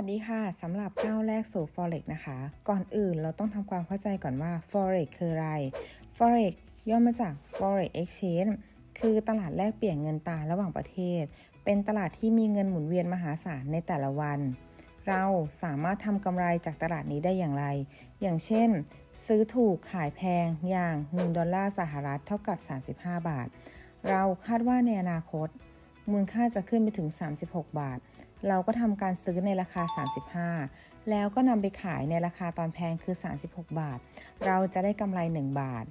วัสดีค่ะสำหรับก้าวแรกสู่ Forex นะคะ ก่อนอื่นเราต้องทำความเข้าใจก่อนว่า Forex คืออะไร Forex ย่อมาจาก Forex Exchange คือตลาดแลกเปลี่ยนเงินตราระหว่างประเทศ เป็นตลาดที่มีเงินหมุนเวียนมหาศาลในแต่ละวัน เราสามารถทำกำไรจากตลาดนี้ได้อย่างไร อย่างเช่น ซื้อถูกขายแพงอย่าง 1 ดอลลาร์สหรัฐเท่ากับ 35 บาท เราคาดว่าในอนาคต มูลค่าจะขึ้นไปถึง 36 บาท เราก็ทำการซื้อในราคา 35 แล้วก็นำไปขายในราคาตอนแพงคือ 36 บาท เราจะได้กำไร 1 บาท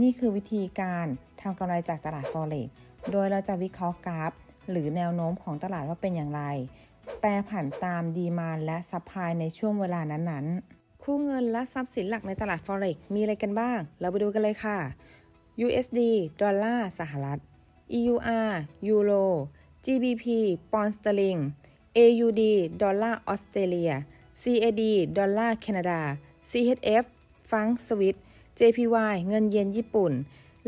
นี่คือวิธีการทำกำไรจากตลาด Forex โดยเราจะวิเคราะห์กราฟ หรือแนวโน้มของตลาดว่าเป็นอย่างไร แปรผันตามดีมานและซัพพลายในช่วงเวลานั้นๆ คู่เงินและทรัพย์สินหลักในตลาด Forex มีอะไรกันบ้าง เราไปดูกันเลยค่ะ USD ดอลลาร์สหรัฐ EUR ยูโร GBP ปอนด์สเตอร์ลิง AUD ดอลลาร์ออสเตรเลีย CAD ดอลลาร์แคนาดา CHF ฟังก์สวิต JPY เงินเยนญี่ปุ่น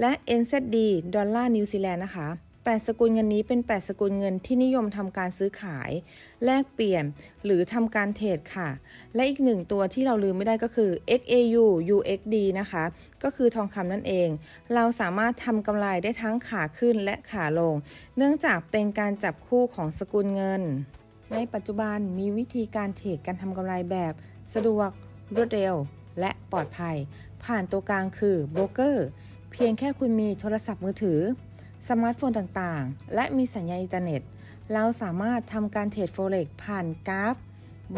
และ NZD ดอลลาร์นิวซีแลนด์นะคะ 8 สกุลเงินนี้เป็น 8 สกุลเงินที่นิยมทำการซื้อขาย แลกเปลี่ยน หรือทำการเทรดค่ะ และอีกหนึ่งตัวที่เราลืมไม่ได้ก็คือ XAU UXD นะคะ ก็คือทองคำนั่นเอง เราสามารถทำกำไรได้ทั้งขาขึ้นและขาลง เนื่องจากเป็นการจับคู่ของสกุลเงิน ในปัจจุบันมีวิธีการเทรดการทำกำไรแบบสะดวก รวดเร็ว และปลอดภัย ผ่านตัวกลางคือโบรกเกอร์ เพียงแค่คุณมีโทรศัพท์มือถือ สมาร์ทโฟนต่างๆ และมีสัญญาณอินเทอร์เน็ต เราสามารถทำการเทรดโฟเร็กผ่านกราฟ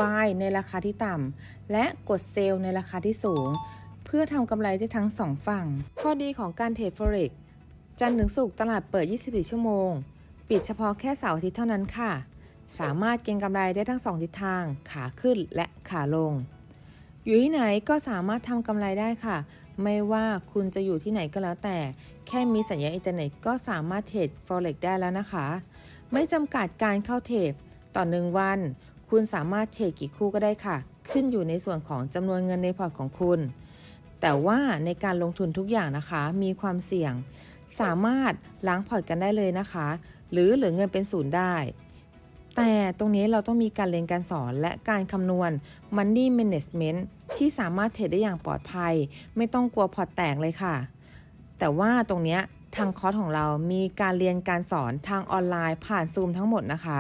buy ในราคาที่ต่ำ และกดเซลล์ในราคาที่สูง เพื่อทำกำไรได้ทั้งสองฝั่ง ข้อดีของการเทรด Forex จันทร์ถึงศุกร์ตลาดเปิด 24 ชั่วโมง ปิดเฉพาะแค่เสาร์อาทิตย์เท่านั้นค่ะ สามารถเก็งกำไรได้ทั้งสองทิศทาง ขาขึ้นและขาลง อยู่ที่ไหนก็สามารถทำกำไรได้ค่ะ ไม่ว่าคุณจะอยู่ที่ไหนก็แล้วแต่ แค่มีสัญญาณอินเทอร์เน็ตก็สามารถเทรด Forex ได้แล้วนะคะ ไม่จำกัดการเข้าเทรดต่อหนึ่งวัน คุณสามารถเทรดกี่คู่ก็ได้ค่ะ ขึ้นอยู่ในส่วนของจำนวนเงินในพอร์ตของคุณ แต่ว่าในการลงทุนทุกอย่างนะคะ มีความเสี่ยง สามารถล้างพอร์ตกันได้เลยนะคะ หรือเหลือเงินเป็นศูนย์ได้ แต่ตรงนี้เราต้องมีการเรียนการสอนและการคำนวณ Money Management ที่สามารถเทรดได้อย่างปลอดภัย ไม่ต้องกลัวพอร์ตแตกเลยค่ะ แต่ว่าตรงนี้ทางคอร์สของเรามีการเรียนการสอนทางออนไลน์ผ่านซูมทั้งหมดนะคะ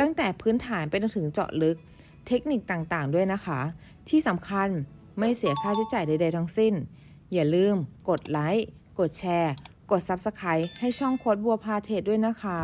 ตั้งแต่พื้นฐานไปจนถึงเจาะลึก เทคนิคต่างๆ ด้วยนะคะ ที่สำคัญไม่เสียค่าใช้จ่ายใดๆทั้งสิ้น อย่าลืม กดไลค์ กดแชร์ กด Subscribe ให้ช่องโค้ดบัวพาเทรดด้วยนะคะ